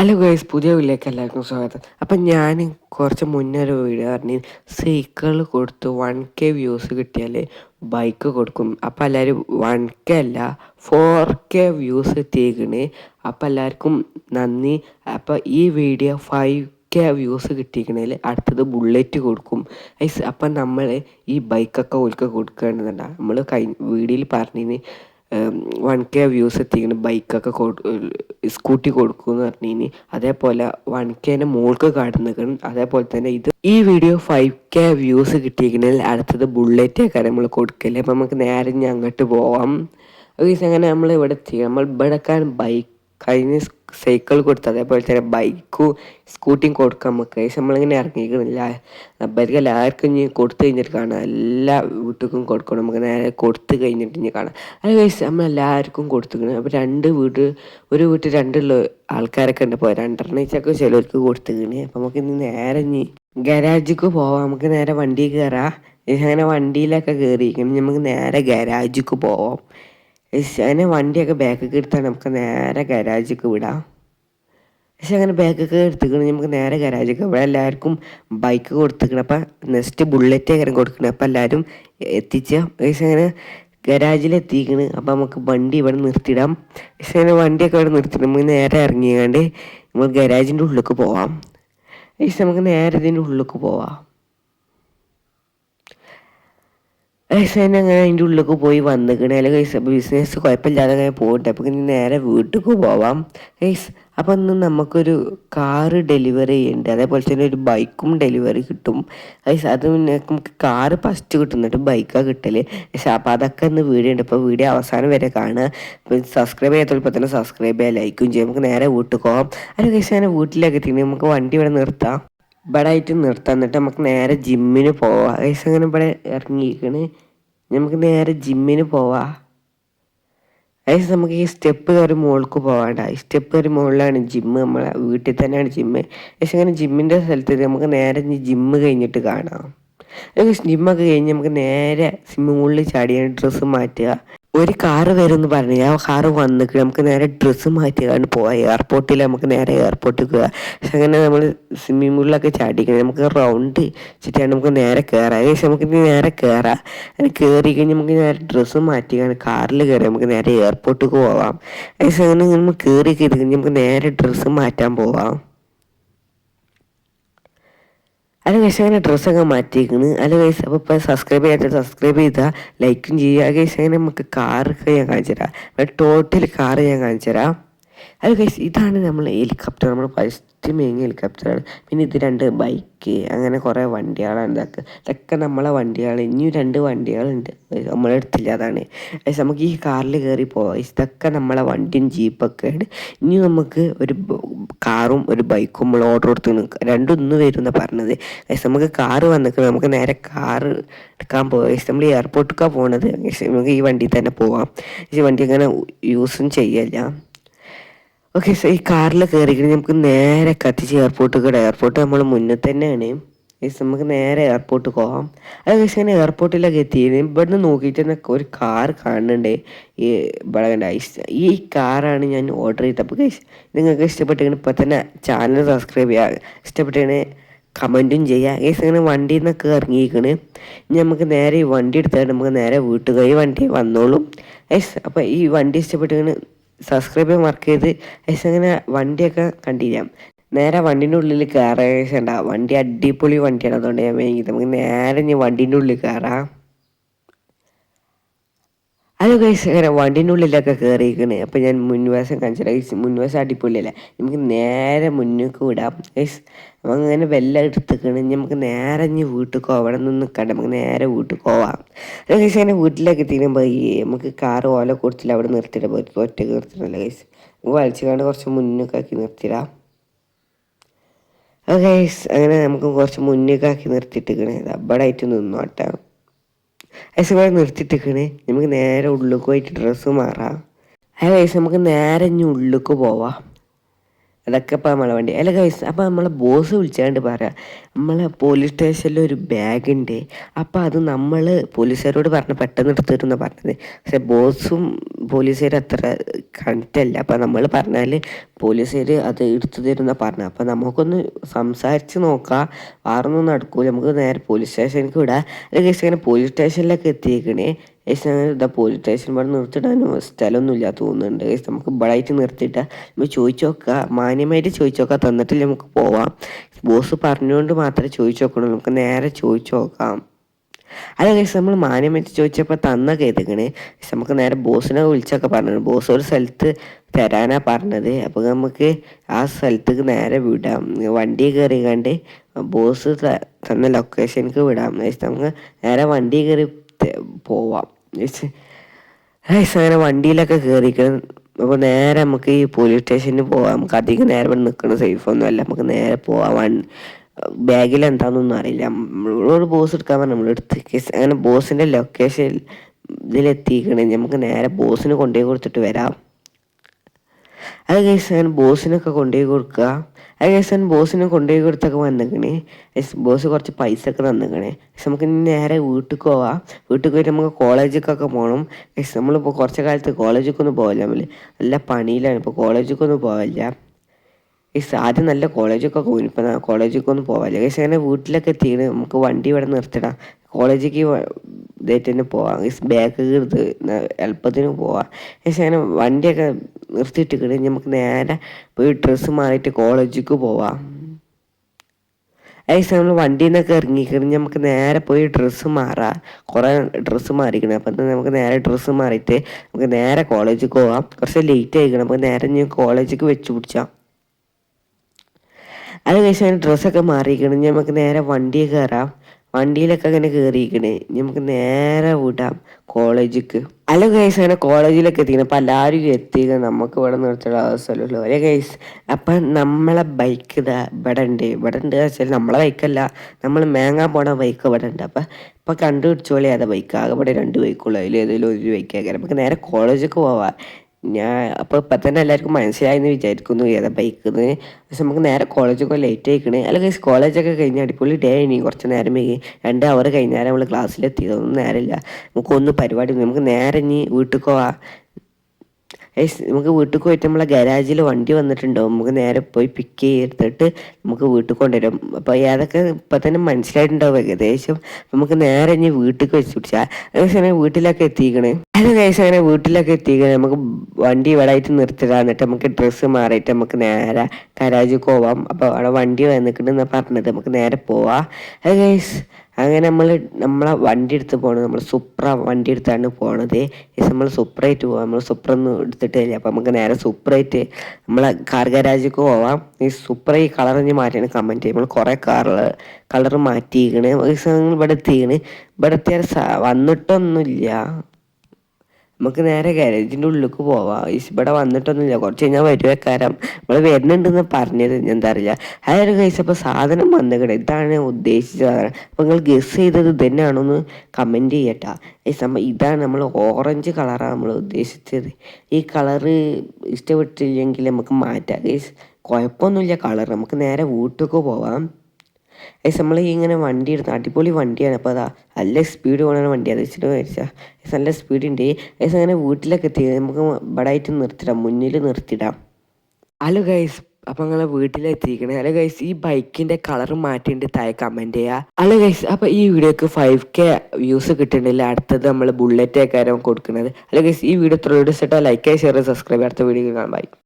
Hello guys പുതിയ വീട്ടിലേക്ക് എല്ലാവർക്കും സ്വാഗതം. അപ്പം ഞാൻ കുറച്ച് മുന്നേ ഒരു വീഡിയോ പറഞ്ഞു സൈക്കിൾ കൊടുത്ത് വൺ കെ വ്യൂസ് കിട്ടിയാൽ ബൈക്ക് കൊടുക്കും. അപ്പം എല്ലാവരും വൺ കെ അല്ല ഫോർ കെ വ്യൂസ് എത്തിയേക്കണ് അപ്പം എല്ലാവർക്കും നന്ദി. അപ്പം ഈ വീഡിയോ ഫൈവ് കെ വ്യൂസ് കിട്ടിയിരിക്കണേൽ അടുത്തത് ബുള്ളറ്റ് കൊടുക്കും. ഐസ് അപ്പം നമ്മൾ ഈ ബൈക്കൊക്കെ ഓൽക്ക് കൊടുക്കേണ്ടതുണ്ടാകും നമ്മൾ കൈ വീഡിയോയിൽ പറഞ്ഞതിന് വൺ കെ വ്യൂസ് എത്തിക്കുന്ന ബൈക്കൊക്കെ സ്കൂട്ടി കൊടുക്കുമെന്ന് പറഞ്ഞിനി. അതേപോലെ വൺ കെന്റെ മോൾക്ക് കടന്നിക്കണം അതേപോലെ തന്നെ ഇത് ഈ വീഡിയോ ഫൈവ് കെ വ്യൂസ് കിട്ടിയിരിക്കുന്നതിൽ അടുത്തത് ബുള്ളറ്റൊക്കെ നമ്മൾ കൊടുക്കല്ലേ. അപ്പം നമുക്ക് നേരെ അങ്ങോട്ട് പോവാം. അങ്ങനെ നമ്മൾ ഇവിടെ എത്തി. നമ്മൾ ഇവിടെ ബൈക്ക് കഴിഞ്ഞ സൈക്കിൾ കൊടുത്തു അതേപോലെ തന്നെ ബൈക്കും സ്കൂട്ടിയും കൊടുക്കാം നമുക്ക് നമ്മളിങ്ങനെ ഇറങ്ങിയിരിക്കണില്ല. അബ്ബർക്ക് എല്ലാവർക്കും ഇനി കൊടുത്തു കഴിഞ്ഞിട്ട് കാണാം. എല്ലാ വീട്ടുക്കും കൊടുക്കണം. നമുക്ക് നേരെ കൊടുത്തു കഴിഞ്ഞിട്ട് ഇനി കാണാം. അത് കഴിച്ച് നമ്മൾ എല്ലാവർക്കും കൊടുത്തുക്കണം അപ്പോൾ രണ്ട് വീട് ഒരു വീട്ടിൽ രണ്ടുള്ള ആൾക്കാരൊക്കെ ഉണ്ട്. ഇപ്പോൾ രണ്ടെണ്ണം വെച്ചൊക്കെ ചിലർക്ക് കൊടുത്തുക്കണ് അപ്പോൾ നമുക്ക് ഇനി നേരെ ഇനി ഗരാജിക്ക് പോവാം. നമുക്ക് നേരെ വണ്ടി കയറാം അങ്ങനെ വണ്ടിയിലൊക്കെ കയറിയിരിക്കണം നമുക്ക് നേരെ ഗരാജിക്ക് പോവാം. അങ്ങനെ വണ്ടിയൊക്കെ ബാക്കിൽ എടുത്താൽ നമുക്ക് നേരെ ഗരാജിക്ക് വിടാം. പക്ഷെ അങ്ങനെ ബാഗൊക്കെ എടുത്തുക്കണം. നമുക്ക് നേരെ ഗരാജൊക്കെ ഇവിടെ എല്ലാവർക്കും ബൈക്ക് കൊടുത്തിക്കണം. അപ്പം നെക്സ്റ്റ് ബുള്ളറ്റ് അങ്ങനെ കൊടുക്കണം. അപ്പം എല്ലാവരും എത്തിച്ച പക്ഷെ അങ്ങനെ ഗരാജിൽ എത്തിക്കണ്. അപ്പം നമുക്ക് വണ്ടി ഇവിടെ നിർത്തിയിടാം പക്ഷെ അങ്ങനെ വണ്ടിയൊക്കെ ഇവിടെ നിർത്തിയിട്ട് നമുക്ക് നേരെ ഇറങ്ങിയാണ്ട് നമ്മൾ ഗരാജിന്റെ ഉള്ളിലേക്ക് പോവാം. പക്ഷെ നമുക്ക് നേരെ ഇതിന്റെ ഉള്ളിലേക്ക് പോവാം. ഗൈസ് അങ്ങനെ അതിന്റെ ഉള്ളിലേക്ക് പോയി വന്നിക്കണേ. അല്ലെങ്കിൽ ബിസിനസ് കുഴപ്പമില്ലാതെ അങ്ങനെ പോകട്ടെ അപ്പം നേരെ വീട്ടിലേക്ക് പോവാം. ഗൈസ് അപ്പം ഇന്ന് നമുക്കൊരു കാറ് ഡെലിവറി ചെയ്യുന്നുണ്ട് അതേപോലെ തന്നെ ഒരു ബൈക്കും ഡെലിവറി കിട്ടും. അത് നമുക്ക് കാറ് ഫസ്റ്റ് കിട്ടുന്നിട്ട് ബൈക്കാണ് കിട്ടൽ. പക്ഷേ അപ്പം അതൊക്കെ ഇന്ന് വീഡിയോ ഉണ്ട് ഇപ്പോൾ വീഡിയോ അവസാനം വരെ കാണുക. സബ്സ്ക്രൈബ് ചെയ്യാത്തപ്പോൾ തന്നെ സബ്സ്ക്രൈബ് ചെയ്യാൻ ലൈക്കും ചെയ്യാം. നമുക്ക് നേരെ വീട്ടിൽ പോകാം ഗൈസ് ഞാൻ വീട്ടിലേക്ക് തിരിഞ്ഞ് നമുക്ക് വണ്ടി ഇവിടെ നിർത്താം. ഇവിടെ ആയിട്ട് നിർത്താം. എന്നിട്ട് നമുക്ക് നേരെ ജിമ്മിന് പോവാം. അങ്ങനെ ഇവിടെ ഇറങ്ങിയിരിക്കണേ. നമുക്ക് നേരെ ജിമ്മിന് പോവാം. ഗൈസ് നമുക്ക് ഈ സ്റ്റെപ്പ് കയറി മുകൾക്ക് പോകാണ്ട ഈ സ്റ്റെപ്പ് കയറി മുകളിലാണ് ജിമ്മ് നമ്മളെ വീട്ടിൽ തന്നെയാണ് ജിമ്മ് പക്ഷെ അങ്ങനെ ജിമ്മിന്റെ സ്ഥലത്ത് നമുക്ക് നേരെ ജിമ്മ് കഴിഞ്ഞിട്ട് കാണാം. ജിമ്മൊക്കെ കഴിഞ്ഞ് നമുക്ക് നേരെ മുകളിൽ ചാടിയാണ് ഡ്രസ്സ് മാറ്റുക. ഒരു കാറ് വരുമെന്ന് പറഞ്ഞു. ആ കാറ് വന്നിട്ട് നമുക്ക് നേരെ ഡ്രസ്സ് മാറ്റിയാണ് പോവാം. എയർപോർട്ടിൽ നമുക്ക് നേരെ എയർപോർട്ടിൽ പോവുക പക്ഷെ അങ്ങനെ നമ്മൾ സ്വിമ്മിംഗ് പൂളിലൊക്കെ ചാടിക്കണം. നമുക്ക് റൗണ്ട് ചുറ്റിയാണ് നമുക്ക് നേരെ കയറാം ഏകദേശം നമുക്ക് നേരെ കയറാം അങ്ങനെ കയറി കഴിഞ്ഞ് നമുക്ക് നേരെ ഡ്രസ്സ് മാറ്റിയാണ് കാറിൽ കയറി നമുക്ക് നേരെ എയർപോർട്ടിൽ പോവാം. ഏകദേശം അങ്ങനെ നമ്മൾ കയറി കയറി കഴിഞ്ഞ് നമുക്ക് നേരെ ഡ്രസ്സ് മാറ്റാൻ പോവാം. അല്ല ഗൈസ് അങ്ങനെ ഡ്രസ്സൊക്കെ മാറ്റിയിരിക്കുന്നു അല്ല ഗൈസ് അപ്പോൾ സബ്സ്ക്രൈബ് ചെയ്യാത്ത സബ്സ്ക്രൈബ് ചെയ്താൽ ലൈക്കും ചെയ്യുക ഗൈസ് അങ്ങനെ നമുക്ക് കാറൊക്കെ ഞാൻ കാണിച്ചു തരാം. ടോട്ടൽ കാർ ഞാൻ കാണിച്ചു തരാം. അത് ഗൈസ് ഇതാണ് നമ്മൾ ഹെലികോപ്റ്റർ നമ്മൾ ഫസ്റ്റ് മെയിൻ ഹെലികോപ്റ്ററാണ് പിന്നെ ഇത് രണ്ട് ബൈക്ക് അങ്ങനെ കുറേ വണ്ടികളാണ് ഇതൊക്കെ. ഇതൊക്കെ നമ്മളെ വണ്ടികൾ ഇനിയും രണ്ട് വണ്ടികളുണ്ട്. നമ്മളെ അടുത്തില്ല അതാണ്. ഗൈസ് നമുക്ക് ഈ കാറിൽ കയറി പോവാം. ഇതൊക്കെ നമ്മളെ വണ്ടിയും ജീപ്പൊക്കെ ആണ്. ഇനി നമുക്ക് ഒരു കാറും ഒരു ബൈക്കും നമ്മൾ ഓർഡർ കൊടുത്ത് രണ്ടും ഒന്ന് വരും എന്നാണ് പറഞ്ഞത്. ഗൈസ് നമുക്ക് കാറ് വന്നിട്ട് നമുക്ക് നേരെ കാറ് എടുക്കാൻ പോവാം. നമ്മൾ എയർപോർട്ടിലേക്കാണ് പോകണത് നമുക്ക് ഈ വണ്ടി തന്നെ പോവാം. ഈ വണ്ടി അങ്ങനെ യൂസും ചെയ്യല്ല. ഓക്കെ സോ ഈ കാറിൽ കയറിക്കഴിഞ്ഞാൽ നമുക്ക് നേരെ കത്തിച്ച് എയർപോർട്ട് കൂടെ എയർപോർട്ട് നമ്മൾ മുന്നിൽ തന്നെയാണ്. നമുക്ക് നേരെ എയർപോർട്ട് പോകാം അത് പക്ഷേ ഇങ്ങനെ എയർപോർട്ടിലൊക്കെ എത്തിയത് ഇവിടുന്ന് നോക്കിയിട്ട് തന്നെ ഒരു കാർ കാണുന്നുണ്ട്. ഈ ഇവിടെ ഈ കാറാണ് ഞാൻ ഓർഡർ ചെയ്തത് അപ്പോൾ നിങ്ങൾക്ക് ഇഷ്ടപ്പെട്ടെങ്കിൽ ഇപ്പോൾ തന്നെ ചാനൽ സബ്സ്ക്രൈബ് ചെയ്യുക ഇഷ്ടപ്പെട്ടെങ്കിൽ കമന്റും ചെയ്യുക ഗൈസ് ഇങ്ങനെ വണ്ടിയിൽ നിന്നൊക്കെ ഇറങ്ങിയിരിക്കണ്. ഇനി നമുക്ക് നേരെ ഈ വണ്ടി എടുത്താൽ നമുക്ക് നേരെ വീട്ടുകാർ വണ്ടി വന്നോളും. ഗൈസ് അപ്പോൾ ഈ വണ്ടി ഇഷ്ടപ്പെട്ടെങ്കിൽ സബ്സ്ക്രൈബ് മാർക്ക് ചെയ്ത് ഏകദേശം അങ്ങനെ വണ്ടിയൊക്കെ കണ്ടിരിക്കാം. നേരെ വണ്ടീന്റെ ഉള്ളിൽ കയറാൻ വണ്ടി അടിപൊളി വണ്ടിയാണ്. അതുകൊണ്ട് ഞാൻ വേഗം നമുക്ക് നേരെ ഞാൻ വണ്ടീന്റെ ഉള്ളിൽ കയറാം അത് ഇങ്ങനെ അങ്ങനെ വണ്ടീന്റെ ഉള്ളിലൊക്കെ കയറിയിരിക്കുന്നത് അപ്പോൾ ഞാൻ മുൻവശം കാണിച്ചില്ല മുൻവശം അടിപൊളിയല്ല? നമുക്ക് നേരെ മുന്നോട്ട് വിടാം. ഗൈസ് അങ്ങനെ വെല്ലം എടുത്തേക്കണ്. നമുക്ക് നേരെ ഇനി വീട്ടിൽ അവിടെ നിന്ന് നിൽക്കണ്ട നമുക്ക് നേരെ വീട്ടിൽ പോവാം. ഗൈസ് അങ്ങനെ വീട്ടിലേക്ക് എത്തിക്കുമ്പോൾ നമുക്ക് കാർ ഓല കൊടുത്തില്ല അവിടെ നിർത്തിയിട്ട് പോയി. ഒറ്റയ്ക്ക് നിർത്തിയില്ല ഗൈസ് നമുക്ക് വലിച്ചു കണ്ട് കുറച്ച് മുന്നൊക്കെ ആക്കി നിർത്തിയിടാം. ഗൈസ് അങ്ങനെ നമുക്ക് കുറച്ച് മുന്നേക്ക് ആക്കി നിർത്തിയിട്ടിരിക്കണേ. ആയിട്ട് നിന്നോട്ടെ. ഐസ് ഇവിടെ നിർത്തിയിട്ടിരിക്കണേ നമുക്ക് നേരെ ഉള്ളിലേക്ക് പോയിട്ട് ഡ്രസ്സ് മാറാം. ആ വയസ്സ് നമുക്ക് നേരെ ഇനി ഉള്ളിലേക്ക് പോവാം. അതൊക്കെ ഇപ്പം നമ്മളെ വണ്ടി. അല്ല ഗൈസ് അപ്പോൾ നമ്മളെ ബോസ് വിളിച്ചാണ്ട് പറയാം നമ്മളെ പോലീസ് സ്റ്റേഷനിൽ ഒരു ബാഗ് ഉണ്ട് അപ്പോൾ അത് നമ്മൾ പോലീസുകാരോട് പറഞ്ഞ് പെട്ടെന്ന് എടുത്തിരുന്ന പറഞ്ഞത്. പക്ഷെ ബോസും പോലീസുകാരും അത്ര കണക്റ്റ് അല്ല അപ്പോൾ നമ്മൾ പറഞ്ഞാൽ പോലീസുകാർ അത് എടുത്തു തരുന്ന പറഞ്ഞത്. അപ്പോൾ നമുക്കൊന്ന് സംസാരിച്ച് നോക്കാം. വേറൊന്നും നടക്കൂല. നമുക്ക് നേരെ പോലീസ് സ്റ്റേഷനിലേക്ക് വിടാം. അല്ലെങ്കിൽ ഗൈസ് ഇങ്ങനെ പോലീസ് സ്റ്റേഷനിലൊക്കെ എത്തിയേക്കണേ. ഗൈസ് ഇതാ പോലീസ് സ്റ്റേഷൻ ഇവിടെ നിർത്തിയിടാനും സ്ഥലമൊന്നും ഇല്ല തോന്നുന്നുണ്ട്. ഗൈസ് നമുക്ക് ഇവിടെ ആയിട്ട് നിർത്തിയിട്ടാൽ നമ്മൾ ചോദിച്ചു നോക്കുക മാന്യമായിട്ട് ചോദിച്ചു നോക്കുക തന്നിട്ടില്ല നമുക്ക് പോവാം. ബോസ് പറഞ്ഞുകൊണ്ട് മാത്രമേ ചോദിച്ചു നോക്കണുള്ളൂ നമുക്ക് നേരെ ചോദിച്ചു നോക്കാം അല്ല കേസ് നമ്മൾ മാന്യമായിട്ട് ചോദിച്ചപ്പോൾ തന്ന കേൾക്കണേ പക്ഷെ നമുക്ക് നേരെ ബോസിനെ വിളിച്ചൊക്കെ പറഞ്ഞു ബോസ് ഒരു സ്ഥലത്ത് തരാനാ പറഞ്ഞത്. അപ്പോൾ നമുക്ക് ആ സ്ഥലത്തേക്ക് നേരെ വിടാം. വണ്ടി കയറി കണ്ട് ബോസ് തന്ന ലൊക്കേഷനിലേക്ക് വിടാം. നമുക്ക് നേരെ വണ്ടി കയറി പോവാം. അങ്ങനെ വണ്ടിയിലൊക്കെ കയറിക്കണം അപ്പോൾ നേരെ നമുക്ക് ഈ പോലീസ് സ്റ്റേഷനിൽ പോവാം. നമുക്ക് അധികം നേരം ഇവിടെ നിൽക്കണം സേഫ് ഒന്നും അല്ല. നമുക്ക് നേരെ പോവാം. ബാഗിൽ എന്താണെന്നൊന്നും അറിയില്ല. നമ്മളോട് ബോസ് എടുക്കാൻ പറഞ്ഞു നമ്മൾ എടുത്ത് അങ്ങനെ ബോസിന്റെ ലൊക്കേഷൻ ഇതിലെത്തിക്കണേ. നമുക്ക് നേരെ ബോസിന് കൊണ്ടുപോയി കൊടുത്തിട്ട് വരാം. അത് ഞാൻ ബോസിനൊക്കെ കൊണ്ടുപോയി കൊടുക്കുക അത് ഞാൻ ബോസിനെ കൊണ്ടുപോയി കൊടുത്തൊക്കെ വന്നിക്കണേ. ബോസ് കുറച്ച് പൈസ ഒക്കെ തന്നിക്കണേ. പക്ഷെ നമുക്ക് നേരെ വീട്ടിൽ പോവാം. വീട്ടിൽ പോയിട്ട് നമുക്ക് കോളേജിലേക്കൊക്കെ പോകണം പക്ഷെ നമ്മളിപ്പോൾ കുറച്ച് കാലത്ത് കോളേജിലേക്കൊന്നും പോകില്ല നമ്മൾ നല്ല പണിയിലാണ്. ഇപ്പോൾ കോളേജിലേക്കൊന്നും പോകില്ല ഈസ് ആദ്യം നല്ല കോളേജൊക്കെ പോകും ഇപ്പം കോളേജൊക്കെ ഒന്നും പോകാല്ല ഗൈസ് അങ്ങനെ വീട്ടിലൊക്കെ എത്തിയിട്ട് നമുക്ക് വണ്ടി ഇവിടെ നിർത്തിടാം. കോളേജിലേക്ക് ഇതായിട്ട് തന്നെ പോവാം. ഗൈസ് ബാഗ് എടുത്ത് എളുപ്പത്തിന് പോവാം. പക്ഷേ അങ്ങനെ വണ്ടിയൊക്കെ നിർത്തിയിട്ട് നമുക്ക് നേരെ പോയി ഡ്രസ്സ് മാറിയിട്ട് കോളേജിലേക്ക് പോവാം. ഏകദേശം നമ്മൾ വണ്ടിയിൽ നിന്നൊക്കെ ഇറങ്ങിക്കഴിഞ്ഞ് നമുക്ക് നേരെ പോയി ഡ്രസ്സ് മാറാം. കുറേ ഡ്രസ്സ് മാറിക്കണം. അപ്പം നമുക്ക് നേരെ ഡ്രസ്സ് മാറിയിട്ട് നമുക്ക് നേരെ കോളേജിൽ പോവാം. കുറച്ച് ലേറ്റ് ആയിക്കണം. നമുക്ക് നേരെ ഞാൻ കോളേജിലേക്ക് വെച്ച് പിടിച്ചാം. അത് കഴിച്ച് അങ്ങനെ ഡ്രസ്സൊക്കെ മാറിക്കണം. നമുക്ക് നേരെ വണ്ടി കയറാം വണ്ടിയിലൊക്കെ അങ്ങനെ കയറിയിരിക്കണേ നമുക്ക് നേരെ വിടാം കോളേജിക്ക്. അല്ല ഗൈസ് അങ്ങനെ കോളേജിലൊക്കെ എത്തിക്കണം. അപ്പം എല്ലാവരും എത്തിക്കുക നമുക്ക് ഇവിടെ നിർത്തിയുള്ള അവസ്ഥയല്ലോ അല്ലേ ഗൈസ് അപ്പം നമ്മളെ ബൈക്ക് ഇതാ ഇവിടെ ഉണ്ട്. ഇവിടെ ഉണ്ട് വെച്ചാൽ നമ്മളെ ബൈക്കല്ല നമ്മൾ മേങ്ങാൻ പോണ ബൈക്ക് ഇവിടെ ഉണ്ട്. അപ്പം ഇപ്പം കണ്ടുപിടിച്ചോളി. ഏതാ ബൈക്ക് ആകെ ഇവിടെ രണ്ട് ബൈക്കുള്ളൂ അതിൽ ഏതെങ്കിലും ഒരു ബൈക്ക് നമുക്ക് നേരെ കോളേജിലേക്ക് പോവാം. ഞാൻ അപ്പോൾ ഇപ്പം തന്നെ എല്ലാവർക്കും മനസ്സിലായെന്ന് വിചാരിക്കുന്നു ഏതാ ബൈക്കിന്ന്. പക്ഷെ നമുക്ക് നേരെ കോളേജൊക്കെ ലേറ്റ് ആയിക്കണേ അല്ലെങ്കിൽ കോളേജൊക്കെ കഴിഞ്ഞ് അടിപൊളി ഡേ ഇനി കുറച്ച് നേരം വൈകി. രണ്ട് അവർ കഴിഞ്ഞാൽ നമ്മൾ ക്ലാസ്സിലെത്തിയതൊന്നും നേരമില്ല നമുക്കൊന്നും പരിപാടി നമുക്ക് നേരെ ഇനി വീട്ടിൽ പോവാം. നമുക്ക് വീട്ടിൽ പോയിട്ട് നമ്മളെ ഗരാജിൽ വണ്ടി വന്നിട്ടുണ്ടാവും നമുക്ക് നേരെ പോയി പിക്ക് ചെയ്തിട്ട് നമുക്ക് വീട്ടിൽ കൊണ്ടുവരും. അപ്പോൾ ഏതൊക്കെ ഇപ്പം തന്നെ മനസ്സിലായിട്ടുണ്ടാവും ഏകദേശം. നമുക്ക് നേരെ ഇനി വീട്ടിൽ വെച്ച് പിടിച്ചാൽ വീട്ടിലൊക്കെ എത്തിക്കണേ. കഴിച്ച് അങ്ങനെ വീട്ടിലൊക്കെ എത്തിക്കണേ. നമുക്ക് വണ്ടി ഇവിടെ ആയിട്ട് നിർത്തിടാന്നിട്ട് നമുക്ക് ഡ്രസ്സ് മാറിയിട്ട് നമുക്ക് നേരെ ഗരാജിൽ പോവാം. അപ്പോൾ അവിടെ വണ്ടി വന്നിട്ടുണ്ടെന്ന് പറഞ്ഞത്. നമുക്ക് നേരെ പോവാം. കഴിച്ച് അങ്ങനെ നമ്മൾ നമ്മളെ വണ്ടി എടുത്ത് പോകണത് നമ്മൾ സുപ്ര വണ്ടി എടുത്താണ് പോകണത് നമ്മൾ സുപ്രയായിട്ട് പോവാം. നമ്മൾ സുപ്ര ഒന്നും എടുത്തിട്ടില്ല അപ്പോൾ നമുക്ക് നേരെ സുപ്രയായിട്ട് നമ്മളെ കാർ ഗരാജിക്ക് പോവാം. ഈ സുപ്ര ഈ കളർ ഒന്ന് മാറ്റിയാണ് കമന്റ് നമ്മൾ കുറേ കാർ കളർ മാറ്റിയിരിക്കണ് ഇവിടെ എത്തിക്കണ് ഇവിടെ എത്തിയാൽ വന്നിട്ടൊന്നുമില്ല. നമുക്ക് നേരെ ഗാരേജിന്റെ ഉള്ളിലേക്ക് പോവാം. ഇവിടെ വന്നിട്ടൊന്നുമില്ല. കുറച്ച് കഴിഞ്ഞാൽ വരുവേക്കാരം നമ്മൾ വരുന്നുണ്ടെന്ന് പറഞ്ഞത് എന്താ അറിയില്ല. അതൊരു അപ്പോൾ സാധനം വന്നിട്ട് ഇതാണ് ഉദ്ദേശിച്ച സാധനം. അപ്പോൾ നിങ്ങൾ ഗസ് ചെയ്തത് ഇതന്നെയാണോ എന്ന് കമന്റ് ചെയ്യട്ടാ ഇതാണ് നമ്മൾ ഓറഞ്ച് കളറാണ് നമ്മൾ ഉദ്ദേശിച്ചത്. ഈ കളറ് ഇഷ്ടപ്പെട്ടില്ലെങ്കിൽ നമുക്ക് മാറ്റാം. ഗൈസ് കുഴപ്പമൊന്നുമില്ല കളർ നമുക്ക് നേരെ വീട്ടിലേക്ക് പോവാം. ഏസ് നമ്മൾ ഇങ്ങനെ വണ്ടി എടുത്ത് അടിപൊളി വണ്ടിയാണ്. അപ്പോൾ അതാ നല്ല സ്പീഡ് പോകുന്ന വണ്ടിയാണ് വെച്ചിട്ട് മേടിച്ചാൽ നല്ല സ്പീഡ് ഉണ്ട് ഏസ് അങ്ങനെ വീട്ടിലൊക്കെ എത്തി നമുക്ക് ബടായിട്ട് നിർത്തിടാം. മുന്നിൽ നിർത്തിടാം. ഹലോ ഗൈസ് അപ്പം നിങ്ങളെ വീട്ടിലെത്തിയിരിക്കണേ. ഹലോ ഗൈസ് ഈ ബൈക്കിന്റെ കളർ മാറ്റിയിട്ട് താഴെ കമന്റ് ചെയ്യുക ഹലോ ഗൈസ് അപ്പൊ ഈ വീഡിയോക്ക് ഫൈവ് കെ വ്യൂസ് കിട്ടുന്നില്ല അടുത്തത് നമ്മൾ ബുള്ളറ്റ് കാര്യം കൊടുക്കുന്നത് ഹലോ ഗൈസ് ഈ വീഡിയോ ത്രോ ഇഷ്ടം ലൈക്ക് ഷെയർ സബ്സ്ക്രൈബ് അടുത്ത വീഡിയോ കാണാൻ ബൈ